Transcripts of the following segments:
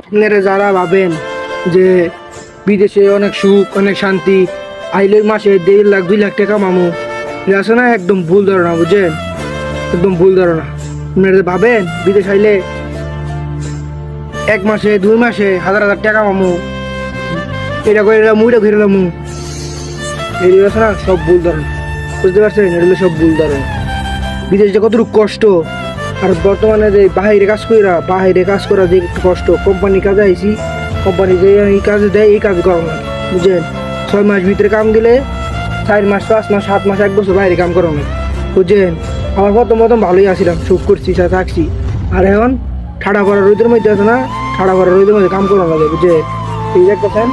আপনারা যারা ভাবেন যে বিদেশে অনেক সুখ, অনেক শান্তি আইলে মাসে দেড় লাখ, দুই লাখ টাকা মামু এটা আছে না একদম ভুল ধারণা, বুঝছেন? একদম ভুল ধারণা। আপনারা ভাবেন বিদেশ আইলে এক মাসে, দুই মাসে হাজার হাজার টাকা মামু, এটা করে এলাম ওইটা ঘিরে এগুলো আছে না সব ভুল ধারণা। বুঝতে পারছেন? এগুলো সব ভুল ধারণা। বিদেশে যে কতটুকু কষ্ট আর বর্তমানে যে বাহিরে কাজ কইরা, বাহিরে কাজ করা যে কষ্ট, কোম্পানি কাজে আইছি, কোম্পানি যে এই কাজে দেয়, এই কাজ করো না বুঝছেন? ছয় মাস ভিতরে কাম দিলে চার মাস, পাঁচ মাস, সাত মাস, এক বছর বাইরে কাম করো না বুঝছেন? আমার প্রথম প্রথম ভালোই আসছিলাম সুখ করছি থাকছি। আর এখন ঠাডা করা রোদের মধ্যে আছে না, ঠাডা করা রোদের মধ্যে কাম করা লাগে বুঝছে এই দেখতেছেন,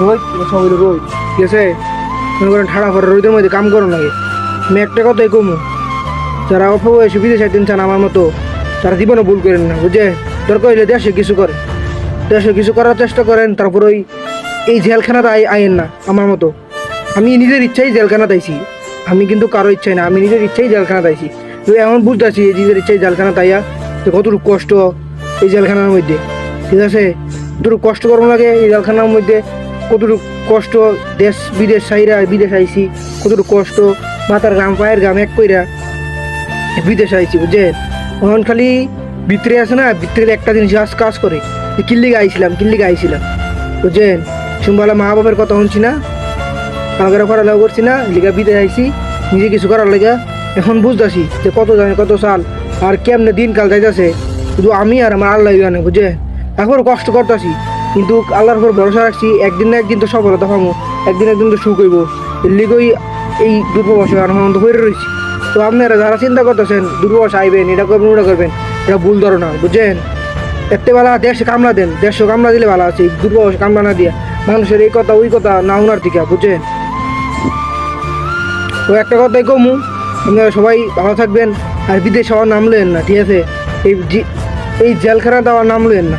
রোদ সবাই রোদ, ঠিক আছে? মনে করেন ঠাডা করা রোদের মধ্যে কাম করা লাগে। আমি একটা কথাই কমু যারা অল্প বয়সে বিদেশে যেতে চান আমার মতো, তারা জীবনে ভুল করেন না, বুঝে? দরকার হইলে দেশে কিছু করে। দেশে কিছু করার চেষ্টা করেন, তারপর ওই, এই জেলখানাতে আই আইন না, আমার মতো। আমি নিজের ইচ্ছাই জেলখানাতে আইছি আমি কিন্তু কারও ইচ্ছাই না, আমি নিজের ইচ্ছাই জেলখানাতে আইছি তো এমন বুঝতেছি, এই নিজের ইচ্ছাই জেলখানাতে আইয়া যে কতটুকু কষ্ট এই জেলখানার মধ্যে। ঠিক আছে? কতটুকু কষ্ট করার লাগে এই জেলখানার মধ্যে, কতটুকু কষ্ট দেশ বিদেশ সাইরা বিদেশ আইছি, কতটুকু কষ্ট মাথার গাম পায়ের গাম এক কইরা বিদেশে আইছি বুঝছেন তখন খালি ভিতরে আছে না ভিতরে একটা জিনিস আজ কাজ করে, যে কিল্লিগে আইছিলাম কিল্লিগে আইছিলাম বুঝছেন শুনবালা মা বাবার কথা শুনছি না আমাকে পড়ালেখা করছি না, লিগা বিদেশে আইছি, নিজে কিছু করার লেগা। এখন বুঝতেছি যে কত জানে কত সাল, আর কেমনে দিনকাল যাইতেছে। শুধু আমি আর আমার আল্লাহ জানে বুঝে এখন কষ্ট করতেছি, কিন্তু আল্লাহর উপর ভরসা রাখছি, একদিন না একদিন তো সফলতা পাবো একদিন একদিন তো সুখ হইব। লিগই এই দুর্বশ আর আনন্দ হয়ে রয়েছি তো আপনারা যারা চিন্তা করতেছেন, দুর্বশ আইবেন, এটা করবেন, ওটা করবেন, এটা ভুল ধারণা, বুঝছেন? এতে বেলা দেশে কামলা দেন দেড়শো কামলা দিলে ভালো আছে, দুর্বশ কামলা না দিয়া। মানুষের এই কথা, ওই কথা না উনার দিকে বুঝছেন? তো একটা কথাই কমু, আপনারা সবাই ভালো থাকবেন, আর বিদেশ হওয়ার নাম লেন না, ঠিক আছে? এই এই জেলখানা দেওয়ার নাম লেন না।